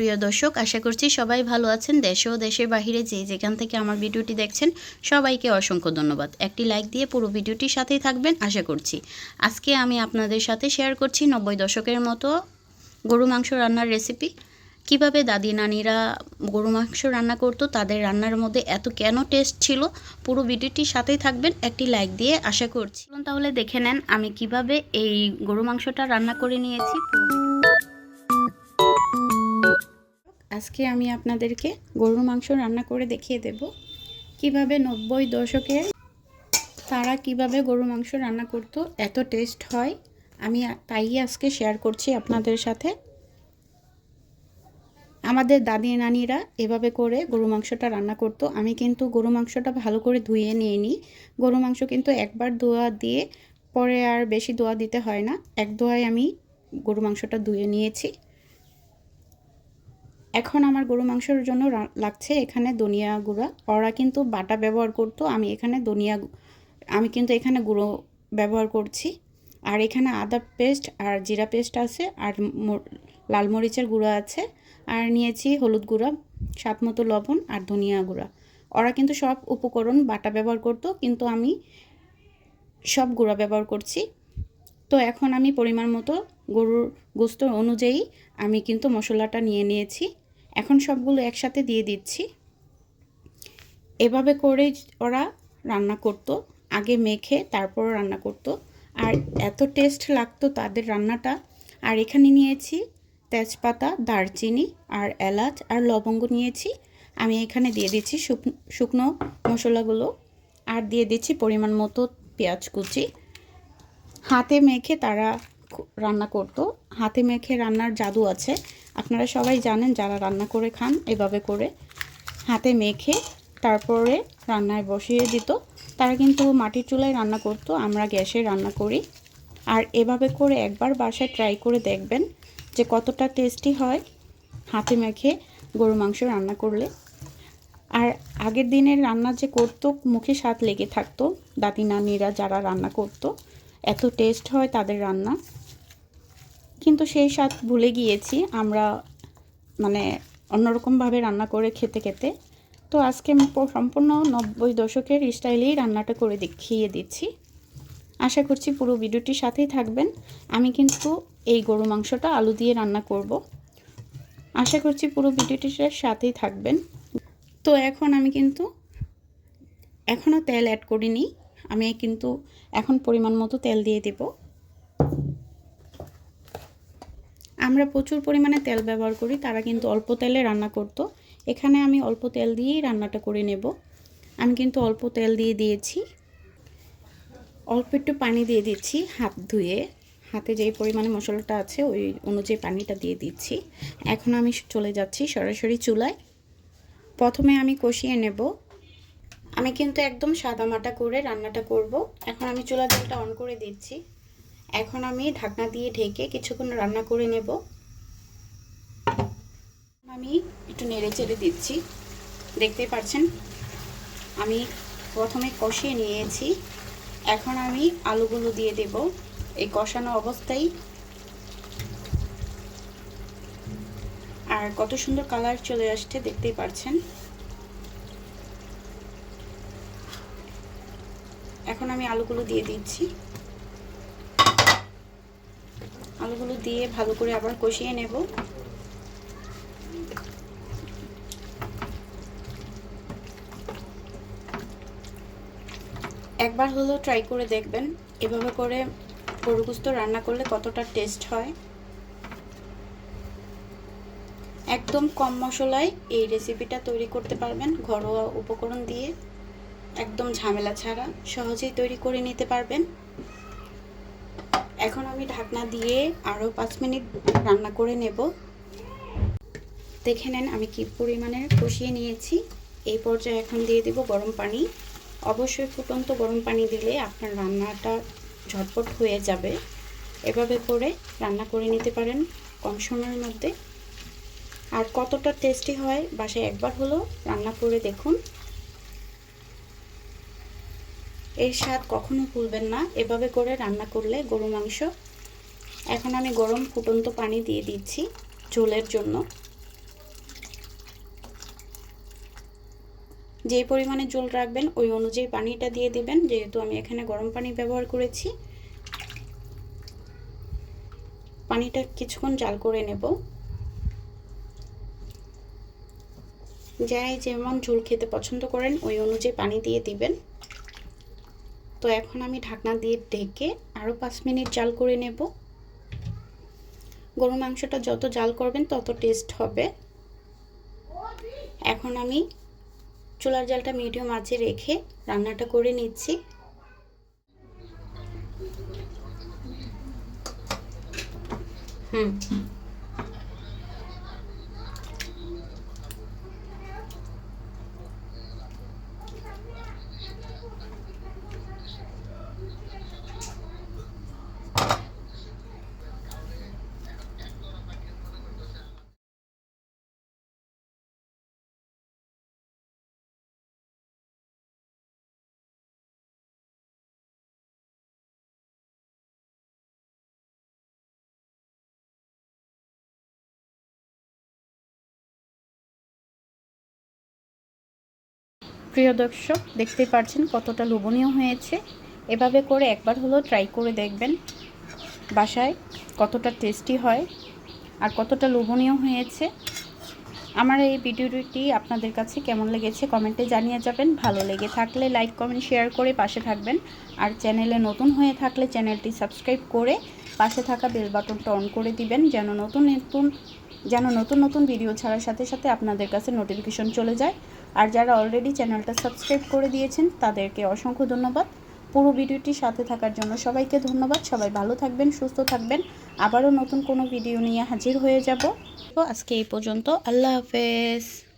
প্রিয় দর্শক, আশা করছি সবাই ভালো আছেন। দেশে ও দেশের বাহিরে যে যেখান থেকে আমার ভিডিওটি দেখছেন, সবাইকে অসংখ্য ধন্যবাদ। একটি লাইক দিয়ে পুরো ভিডিওটির সাথেই থাকবেন, আশা করছি। আজকে আমি আপনাদের সাথে শেয়ার করছি নব্বই দশকের মতো গরু মাংস রান্নার রেসিপি কীভাবে দাদি নানিরা গরু মাংস রান্না করতো, তাদের রান্নার মধ্যে এত কেন টেস্ট ছিল, পুরো ভিডিওটির সাথেই থাকবেন, একটি লাইক দিয়ে, আশা করছি। তাহলে দেখে নেন আমি কীভাবে এই গরু মাংসটা রান্না করে নিয়েছি। পুরো আজকে আমি আপনাদেরকে গরুর মাংস রান্না করে দেখিয়ে দেব। কীভাবে নব্বই দশকে তারা কীভাবে গরু মাংস রান্না করতো, এত টেস্ট হয়। আমি তাই আজকে শেয়ার করছি আপনাদের সাথে। আমাদের দাদি নানিরা এভাবে করে গরু মাংসটা রান্না করতো। আমি কিন্তু গরু মাংসটা ভালো করে ধুয়ে নিয়ে নিই গরু মাংস কিন্তু একবার ধোয়া দিয়ে পরে আর বেশি ধোয়া দিতে হয় না। এক ধোয়ায় আমি গরু মাংসটা ধুয়ে নিয়েছি। এখন আমার গরু মাংসের জন্য লাগছে এখানে ধনিয়া গুঁড়া। ওরা কিন্তু বাটা ব্যবহার করতো, আমি এখানে ধনিয়া আমি কিন্তু এখানে গুঁড়ো ব্যবহার করছি। আর এখানে আদা পেস্ট আর জিরা পেস্ট আছে আর লাল মরিচের গুঁড়া আছে। আর নিয়েছি হলুদ গুঁড়া, স্বাদ মতো লবণ আর ধনিয়া গুঁড়া। ওরা কিন্তু সব উপকরণ বাটা ব্যবহার করতো, কিন্তু আমি সব গুঁড়া ব্যবহার করছি। তো এখন আমি পরিমাণ মতো গরুর গোস্ত অনুযায়ী আমি কিন্তু মশলাটা নিয়ে নিয়েছি। এখন সবগুলো একসাথে দিয়ে দিচ্ছি। এভাবে করে ওরা রান্না করত, আগে মেখে তারপর রান্না করত। আর এত টেস্ট লাগতো তাদের রান্নাটা। আর এখানে নিয়েছি তেজপাতা, দারচিনি আর এলাচ আর লবঙ্গ নিয়েছি। আমি এখানে দিয়ে দিচ্ছি শুকনো মশলাগুলো। আর দিয়ে দিচ্ছি পরিমাণ মতো পেঁয়াজ কুচি। হাতে মেখে তারা রান্না করতো। হাতে মেখে রান্নার জাদু আছে। আপনারা সবাই জানেন যারা রান্না করে খান, এভাবে করে হাতে মেখে তারপরে রান্নায় বসিয়ে দিত। তারা কিন্তু মাটির চুলায় রান্না করতো, আমরা গ্যাসে রান্না করি। আর এভাবে করে একবার বাসায় ট্রাই করে দেখবেন যে কতটা টেস্টি হয় হাতে মেখে গরু মাংস রান্না করলে। আর আগের দিনের রান্না যে করতো, মুখে স্বাদ লেগে থাকতো দাদি নানিরা যারা রান্না করতো, এত টেস্ট হয় তাদের রান্না। কিন্তু সেই স্বাদ ভুলে গিয়েছি। আমরা মানে অন্যরকমভাবে রান্না করে খেতে খেতে। তো আজকে সম্পূর্ণ নব্বই দশকের স্টাইলেই রান্নাটা করে দেখিয়ে দিচ্ছি। আশা করছি পুরো ভিডিওটির সাথেই থাকবেন। আমি কিন্তু এই গরু মাংসটা আলু দিয়ে রান্না করব। আশা করছি পুরো ভিডিওটির সাথেই থাকবেন। তো এখন আমি কিন্তু এখনও তেল অ্যাড করিনি। আমি কিন্তু এখন পরিমাণ মতো তেল দিয়ে দেব। আমরা প্রচুর পরিমাণে তেল ব্যবহার করি, তারা কিন্তু অল্প তেলে রান্না করত। এখানে আমি অল্প তেল দিয়েই রান্নাটা করে নেব। আমি কিন্তু অল্প তেল দিয়ে দিয়েছি। অল্প একটু পানি দিয়ে দিচ্ছি হাত ধুয়ে। হাতে যেই পরিমাণে মশলাটা আছে, ওই অনুযায়ী পানিটা দিয়ে দিচ্ছি। এখন আমি চলে যাচ্ছি সরাসরি চুলায়। প্রথমে আমি কষিয়ে নেব। আমি কিন্তু একদম সাদা মাটা করে রান্নাটা করব। এখন আমি চুলা জলটা অন করে দিচ্ছি। এখন আমি ঢাকনা দিয়ে ঢেকে কিছুক্ষণ রান্না করে নেব। আমি একটু নেড়ে চেড়ে দিচ্ছি। দেখতে পাচ্ছেন, আমি প্রথমে কষিয়ে নিয়েছি। এখন আমি আলুগুলো দিয়ে দেব। এই কষানো অবস্থায় আর কত সুন্দর কালার চলে আসছে, দেখতেই পাচ্ছেন। এখন আমি আলুগুলো দিয়ে দিচ্ছি। আলুগুলো দিয়ে ভালো করে আবার কষিয়ে নেব। একবার হলেও ট্রাই করে দেখবেন, এভাবে করে গরু গুস্ত রান্না করলে কতটা টেস্ট হয়। একদম কম মশলায় এই রেসিপিটা তৈরি করতে পারবেন, ঘরোয়া উপকরণ দিয়ে। একদম ঝামেলা ছাড়া সহজেই তৈরি করে নিতে পারবেন। এখন আমি ঢাকনা দিয়ে আরও পাঁচ মিনিট রান্না করে নেব। দেখে নেন আমি কি পরিমাণে কষিয়ে নিয়েছি। এই পর্যায়ে এখন দিয়ে দেব গরম পানি। অবশ্যই ফুটন্ত গরম পানি দিলে আপনার রান্নাটা ঝটপট হয়ে যাবে। এভাবে করে রান্না করে নিতে পারেন কম সময়ের মধ্যে। আর কতটা টেস্টি হয় বাসায় একবার হলো রান্না করে দেখুন। এর স্বাদ কখনো ভুলবেন না। এভাবে করে রান্না করলে গরু মাংস। এখন আমি গরম ফুটন্ত পানি দিয়ে দিচ্ছি ঝোলের জন্য। যে পরিমাণে জল রাখবেন, ওই অনুযায়ী পানিটা দিয়ে দিবেন। যেহেতু আমি এখানে গরম পানি ব্যবহার করেছি, পানিটা কিছুক্ষণ জাল করে নেব। যাই যেমন ঝোল খেতে পছন্দ করেন, ওই অনুযায়ী পানি দিয়ে দিবেন। তো এখন আমি ঢাকনা দিয়ে ঢেকে আরও পাঁচ মিনিট জাল করে নেব। গরু মাংসটা যত জাল করবেন তত টেস্ট হবে। এখন আমি চুলার জালটা মিডিয়াম আঁচে রেখে রান্নাটা করে নিচ্ছি। হুম। প্রিয় দর্শক দেখতেই পাচ্ছেন কতটা লোভনীয় হয়েছে। এভাবে করে একবার হলো ট্রাই করে দেখবেন বাসায় কতটা টেস্টি হয় আর কতটা লোভনীয় হয়েছে। আমার এই ভিডিওটি আপনাদের কাছে কেমন লেগেছে কমেন্টে জানিয়ে যাবেন। ভালো লেগে থাকলে লাইক কমেন্ট শেয়ার করে পাশে থাকবেন। আর চ্যানেলে নতুন হয়ে থাকলে চ্যানেলটি সাবস্ক্রাইব করে পাশে থাকা বেল বাটনটা অন করে দিবেন যেন নতুন নতুন, যেন নতুন নতুন ভিডিও ছাড়ার সাথে সাথে আপনাদের কাছে নোটিফিকেশন চলে যায়। আর যারা অলরেডি চ্যানেলটা সাবস্ক্রাইব করে দিয়েছেন, তাদেরকে অসংখ্য ধন্যবাদ। পুরো ভিডিওটির সাথে থাকার জন্য সবাইকে ধন্যবাদ। সবাই ভালো থাকবেন, সুস্থ থাকবেন। আবারও নতুন কোনো ভিডিও নিয়ে হাজির হয়ে যাব। তো আজকে এই পর্যন্ত। আল্লাহ হাফেজ।